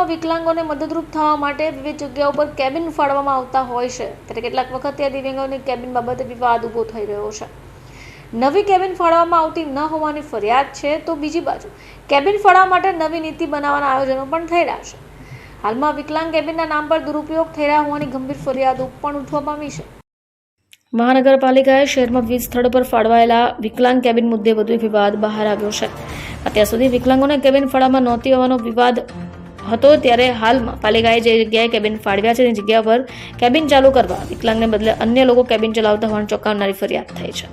હાલમાં વિકલાંગોને મદદરૂપ થવા માટે વિવિધ જગ્યાઓ પર કેબિન ફાળવવામાં આવતા હોય છે. ત્યારે કેટલાક વખત ત્યાં દિવ્યાંગોની કેબિન બાબતે વિવાદ ઊભો થઈ રહ્યો છે. નવી કેબિન ફાળવવામાં આવતી ન હોવાની ફરિયાદ છે તો બીજી બાજુ, કેબિન ફાળવવા માટે નવી નીતિ બનાવવાના આયોજનો પણ થઈ રહ્યા છે. હાલમાં વિકલાંગ કેબિનના નામ પર દુરુપયોગ થઈ રહ્યા હોવાની ગંભીર ફરિયાદો પણ ઉઠવા પામી છે. મહાનગરપાલિકાએ શહેરમાં વિવિધ સ્થળો પર ફાળવાયેલા વિકલાંગ કેબિન મુદ્દે વધુ વિવાદ બહાર આવ્યો છે. અત્યાર સુધી વિકલાંગોને કેબિન ફાળવામાં નહોતી હોવાનો વિવાદ હતો ત્યારે હાલમાં પાલિકાએ જે જગ્યાએ કેબિન ફાળવ્યા છે તેની જગ્યા પર કેબિન ચાલુ કરવા, વિકલાંગને બદલે અન્ય લોકો કેબિન ચલાવતા હોવાનું ચોંકાવનારી ફરિયાદ થઈ છે.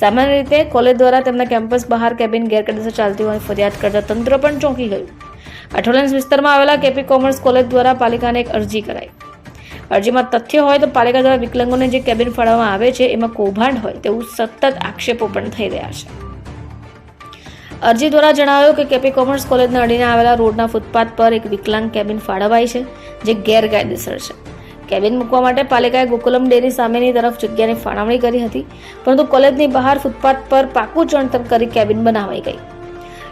સામાન્ય રીતે કોલેજ દ્વારા તેમના કેમ્પસ બહાર કેબિન ગેરકાયદેસર ચાલતી હોવાની ફરિયાદ કરતા તંત્ર પણ ચોંકી ગયું. અઠોલેન્સ વિસ્તારમાં આવેલા કેપી કોમર્સ કોલેજ દ્વારા પાલિકાને એક અરજી કરાઈ. અરજીમાં તથ્ય હોય તો પાલિકા દ્વારા વિકલાંગોને જે કેબિન ફાળવવામાં આવે છે, એમાં કૌભાંડ હોય તેવું સતત આક્ષેપો પણ થઈ રહ્યા છે. અરજી દ્વારા જણાવ્યું કે કેપી કોમર્સ કોલેજને અડીને આવેલા રોડના ફૂટપાથ પર એક વિકલાંગ કેબિન ફાળવાઈ છે, જે ગેરકાયદેસર છે. કેબિન મૂકવા માટે પાલિકાએ ગોકુલમ ડેરી સામેની તરફ જગ્યાની ફાળવણી કરી હતી, પરંતુ કોલેજની બહાર ફૂટપાથ પર પાકું ચણતર કરી કેબિન બનાવાઈ ગઈ.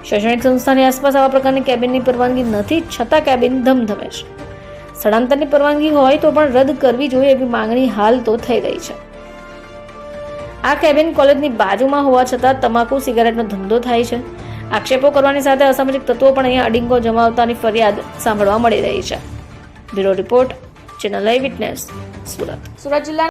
શૈક્ષણિક સંસ્થાની આસપાસ આવા પ્રકારની કેબિનની પરવાનગી નથી, છતાં કેબિન ધમધમે છે. સ્થળાંતરની પરવાનગી હોય તો પણ રદ કરવી જોઈએ એવી માંગણી હાલ તો થઈ રહી છે. આ કેબિન કોલેજની બાજુમાં હોવા છતાં તમાકુ, સિગારેટનો ધંધો થાય છે. આક્ષેપો કરવાની સાથે અસામાજિક તત્વો પણ અહીંયા અડિંગો જમાવતાની ફરિયાદ સાંભળવા મળી રહી છે. Bureau report, channel live witness, Surat. Surat જિલ્લા